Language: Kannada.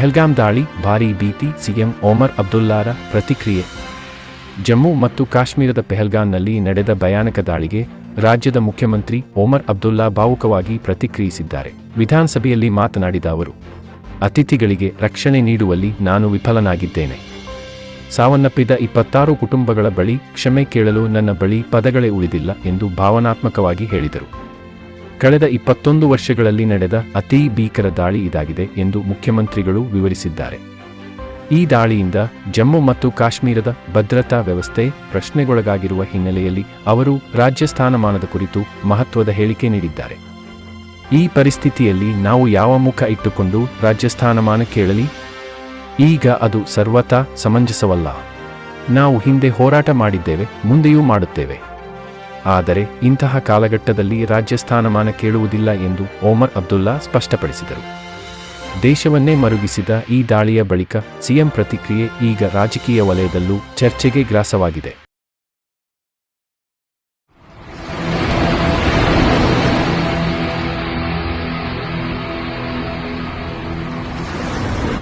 ಪೆಹಲ್ಗಾಮ್ ದಾಳಿ, ಭಾರೀ ಭೀತಿ, ಸಿಎಂ ಓಮರ್ ಅಬ್ದುಲ್ಲಾರ ಪ್ರತಿಕ್ರಿಯೆ. ಜಮ್ಮು ಮತ್ತು ಕಾಶ್ಮೀರದ ಪೆಹಲ್ಗಾಮ್ನಲ್ಲಿ ನಡೆದ ಭಯಾನಕ ದಾಳಿಗೆ ರಾಜ್ಯದ ಮುಖ್ಯಮಂತ್ರಿ ಓಮರ್ ಅಬ್ದುಲ್ಲಾ ಭಾವುಕವಾಗಿ ಪ್ರತಿಕ್ರಿಯಿಸಿದ್ದಾರೆ. ವಿಧಾನಸಭೆಯಲ್ಲಿ ಮಾತನಾಡಿದ ಅವರು, ಅತಿಥಿಗಳಿಗೆ ರಕ್ಷಣೆ ನೀಡುವಲ್ಲಿ ನಾನು ವಿಫಲನಾಗಿದ್ದೇನೆ. ಸಾವನ್ನಪ್ಪಿದ ಇಪ್ಪತ್ತಾರು ಕುಟುಂಬಗಳ ಬಳಿ ಕ್ಷಮೆ ಕೇಳಲು ನನ್ನ ಬಳಿ ಪದಗಳೇ ಉಳಿದಿಲ್ಲ ಎಂದು ಭಾವನಾತ್ಮಕವಾಗಿ ಹೇಳಿದರು. ಕಳೆದ ಇಪ್ಪತ್ತೊಂದು ವರ್ಷಗಳಲ್ಲಿ ನಡೆದ ಅತೀ ಭೀಕರ ದಾಳಿ ಇದಾಗಿದೆ ಎಂದು ಮುಖ್ಯಮಂತ್ರಿಗಳು ವಿವರಿಸಿದ್ದಾರೆ. ಈ ದಾಳಿಯಿಂದ ಜಮ್ಮು ಮತ್ತು ಕಾಶ್ಮೀರದ ಭದ್ರತಾ ವ್ಯವಸ್ಥೆ ಪ್ರಶ್ನೆಗೊಳಗಾಗಿರುವ ಹಿನ್ನೆಲೆಯಲ್ಲಿ ಅವರು ರಾಜ್ಯ ಸ್ಥಾನಮಾನದ ಕುರಿತು ಮಹತ್ವದ ಹೇಳಿಕೆ ನೀಡಿದ್ದಾರೆ. ಈ ಪರಿಸ್ಥಿತಿಯಲ್ಲಿ ನಾವು ಯಾವ ಮುಖ ಇಟ್ಟುಕೊಂಡು ರಾಜ್ಯ ಸ್ಥಾನಮಾನ ಕೇಳಲಿ? ಈಗ ಅದು ಸರ್ವತಾ ಸಮಂಜಸವಲ್ಲ. ನಾವು ಹಿಂದೆ ಹೋರಾಟ ಮಾಡಿದ್ದೇವೆ, ಮುಂದೆಯೂ ಮಾಡುತ್ತೇವೆ. ಆದರೆ ಇಂತಹ ಕಾಲಘಟ್ಟದಲ್ಲಿ ರಾಜ್ಯ ಸ್ಥಾನಮಾನ ಕೇಳುವುದಿಲ್ಲ ಎಂದು ಓಮರ್ ಅಬ್ದುಲ್ಲಾ ಸ್ಪಷ್ಟಪಡಿಸಿದರು. ದೇಶವನ್ನೇ ಮರುಗಿಸಿದ ಈ ದಾಳಿಯ ಬಳಿಕ ಸಿಎಂ ಪ್ರತಿಕ್ರಿಯೆ ಈಗ ರಾಜಕೀಯ ವಲಯದಲ್ಲೂ ಚರ್ಚೆಗೆ ಗ್ರಾಸವಾಗಿದೆ.